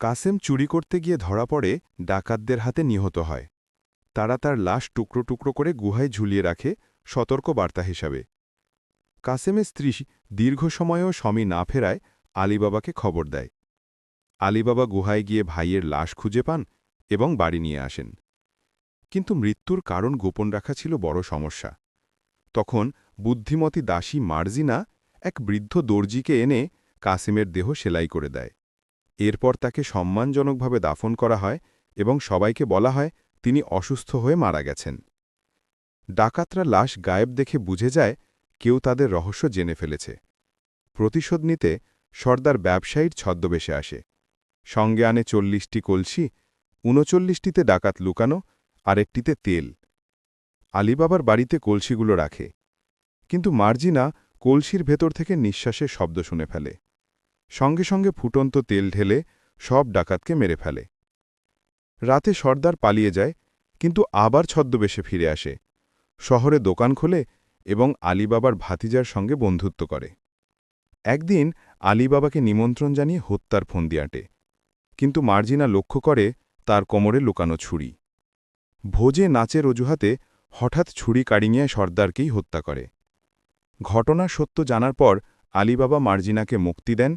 কাসেম চুরি করতে গিয়ে ধরা পড়ে ডাকাতদের হাতে নিহত হয়। তারা তার লাশ টুকরো টুকরো করে গুহায় ঝুলিয়ে রাখে সতর্ক বার্তা হিসাবে। কাসেমের স্ত্রী দীর্ঘ সময়েও স্বামী না ফেরায় আলিবাবাকে খবর দেয়। আলিবাবা গুহায় গিয়ে ভাইয়ের লাশ খুঁজে পান এবং বাড়ি নিয়ে আসেন। কিন্তু মৃত্যুর কারণ গোপন রাখা ছিল বড় সমস্যা। তখন বুদ্ধিমতী দাসী মার্জিনা এক বৃদ্ধ দর্জিকে এনে কাসিমের দেহ সেলাই করে দেয়। এরপর তাকে সম্মানজনকভাবে দাফন করা হয় এবং সবাইকে বলা হয়, তিনি অসুস্থ হয়ে মারা গেছেন। ডাকাতরা লাশ গায়েব দেখে বুঝে যায়, কেউ তাদের রহস্য জেনে ফেলেছে। প্রতিশোধ নিতে সর্দার ব্যবসায়ীর ছদ্মবেশে আসে। সঙ্গে আনে চল্লিশটি কলসি, উনচল্লিশটিতে ডাকাত লুকানো, আরেকটিতে তেল। আলিবাবার বাড়িতে কলসিগুলো রাখে। কিন্তু মার্জিনা কলসির ভেতর থেকে নিঃশ্বাসের শব্দ শুনে ফেলে। সঙ্গে সঙ্গে ফুটন্ত তেল ঢেলে সব ডাকাতকে মেরে ফেলে। রাতে সর্দার পালিয়ে যায়, কিন্তু আবার ছদ্মবেশে ফিরে আসে। শহরে দোকান খোলে এবং আলিবাবার ভাতিজার সঙ্গে বন্ধুত্ব করে। একদিন আলিবাবাকে নিমন্ত্রণ জানিয়ে হত্যার ফন্দি আঁটে, কিন্তু মার্জিনা লক্ষ্য করে তার কোমরে লুকানো ছুরি। ভোজে নাচের অজুহাতে হঠাৎ ছুরি কাড়িয়ে সর্দারকেই হত্যা করে। ঘটনা সত্য জানার পর আলিবাবা মার্জিনাকে মুক্তি দেন